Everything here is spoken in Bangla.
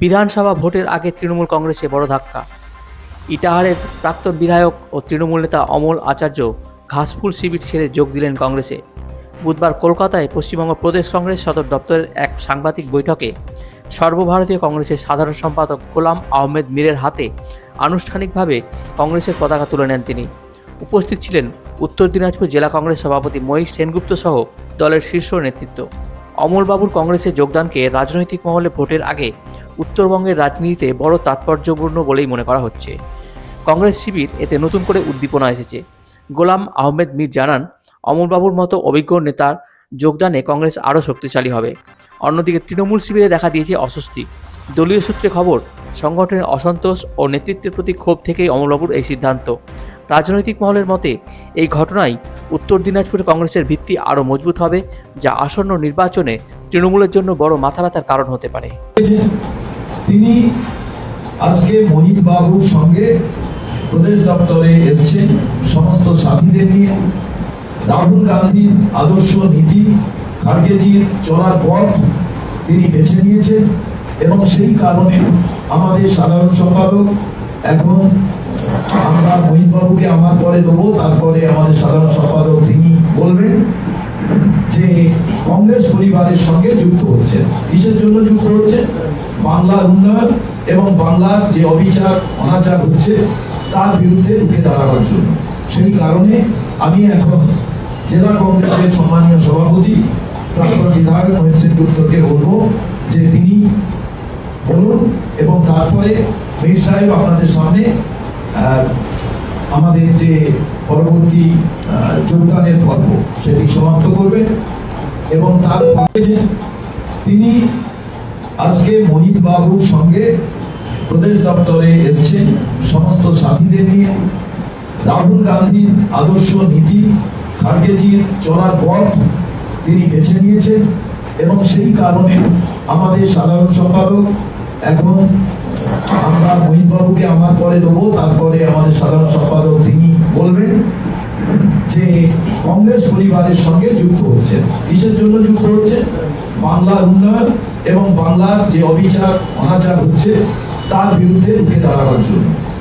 বিধানসভা ভোটের আগে তৃণমূল কংগ্রেসে বড় ধাক্কা। ইটাহারের প্রাক্তন বিধায়ক ও তৃণমূল নেতা অমল আচার্য ঘাসফুল শিবির ছেড়ে যোগ দিলেন কংগ্রেসে। বুধবার কলকাতায় পশ্চিমবঙ্গ প্রদেশ কংগ্রেস সদর দপ্তরের এক সাংবাদিক বৈঠকে সর্বভারতীয় কংগ্রেসের সাধারণ সম্পাদক গোলাম আহমেদ মীরের হাতে আনুষ্ঠানিকভাবে কংগ্রেসের পতাকা তুলে নেন তিনি। উপস্থিত ছিলেন উত্তর দিনাজপুর জেলা কংগ্রেস সভাপতি মহিষ সেনগুপ্ত সহ দলের শীর্ষ নেতৃত্ব। অমলবাবুর কংগ্রেসে যোগদানকে রাজনৈতিক মহলে ভোটের আগে উত্তরবঙ্গের রাজনীতিতে বড় তাৎপর্যপূর্ণ বলেই মনে করা হচ্ছে। কংগ্রেস শিবির এতে নতুন করে উদ্দীপনা এসেছে। গোলাম আহমেদ মীর জানান, অমলবাবুর মতো অভিজ্ঞ নেতার যোগদানে কংগ্রেস আরও শক্তিশালী হবে। অন্যদিকে তৃণমূল শিবিরে দেখা দিয়েছে অস্বস্তি। দলীয় সূত্রে খবর, সংগঠনের অসন্তোষ ও নেতৃত্বের প্রতি ক্ষোভ থেকেই অমলবাবুর এই সিদ্ধান্ত। রাজনৈতিক মহলের মতে, এই ঘটনায় উত্তর দিনাজপুরে কংগ্রেসের ভিত্তি আরও মজবুত হবে, যা আসন্ন নির্বাচনে তৃণমূলের জন্য বড় মাথা ব্যথার কারণ হতে পারে। তিনি আজকে মহিত বাবুর সঙ্গে প্রদেশ দপ্তরে এসেছেন সমস্ত সাথীদের নিয়ে রাহুল গান্ধীর আদর্শ নীতি, খার্গেজির চলার পথ তিনি বেছে নিয়েছেন এবং সেই কারণে আমাদের সাধারণ সম্পাদক এখন আমরা মহিত বাবুকে আমার পরে দেবো, তারপরে আমাদের সাধারণ সম্পাদক তিনি বলবেন যে কংগ্রেস পরিবারের সঙ্গে যুক্ত হচ্ছে। কিসের জন্য যুক্ত হচ্ছে? বাংলার উন্নয়ন এবং বাংলার যে অবিচার, অনাচার হচ্ছে, তার বিরুদ্ধে রুখে দাঁড়াবার জন্য। সেই কারণে আমি এখন জেলা কংগ্রেসের সম্মানীয় সভাপতি, প্রাক্তন বিধায়ক মহেশ সেনগুপ্তকে বলব যে তিনি বলুন এবং তারপরে মীর সাহেব আপনাদের সামনে আমাদের যে পরবর্তী যোগদানের পর্ব, সেটি সমাপ্ত করবেন। এবং তার তিনি আজকে মহিত বাবুর সঙ্গে প্রদেশ দপ্তরে এসেছেন। সমস্ত সাথীদের নিয়ে রাহুল গান্ধীর আদর্শ নীতি, খার্গেজির চলার পথ তিনি বেছে নিয়েছেন এবং সেই কারণে আমাদের সাধারণ সম্পাদক এখন আমরা মহিত বাবুকে আমার পরে দেবো, তারপরে আমাদের সাধারণ কংগ্রেস পরিবারের সঙ্গে যুক্ত হচ্ছে। কিসের জন্য যুক্ত হচ্ছে? বাংলার উন্নয়ন এবং বাংলার যে অবিচার, অনাচার হচ্ছে, তার বিরুদ্ধে রুখে দাঁড়াবার জন্য।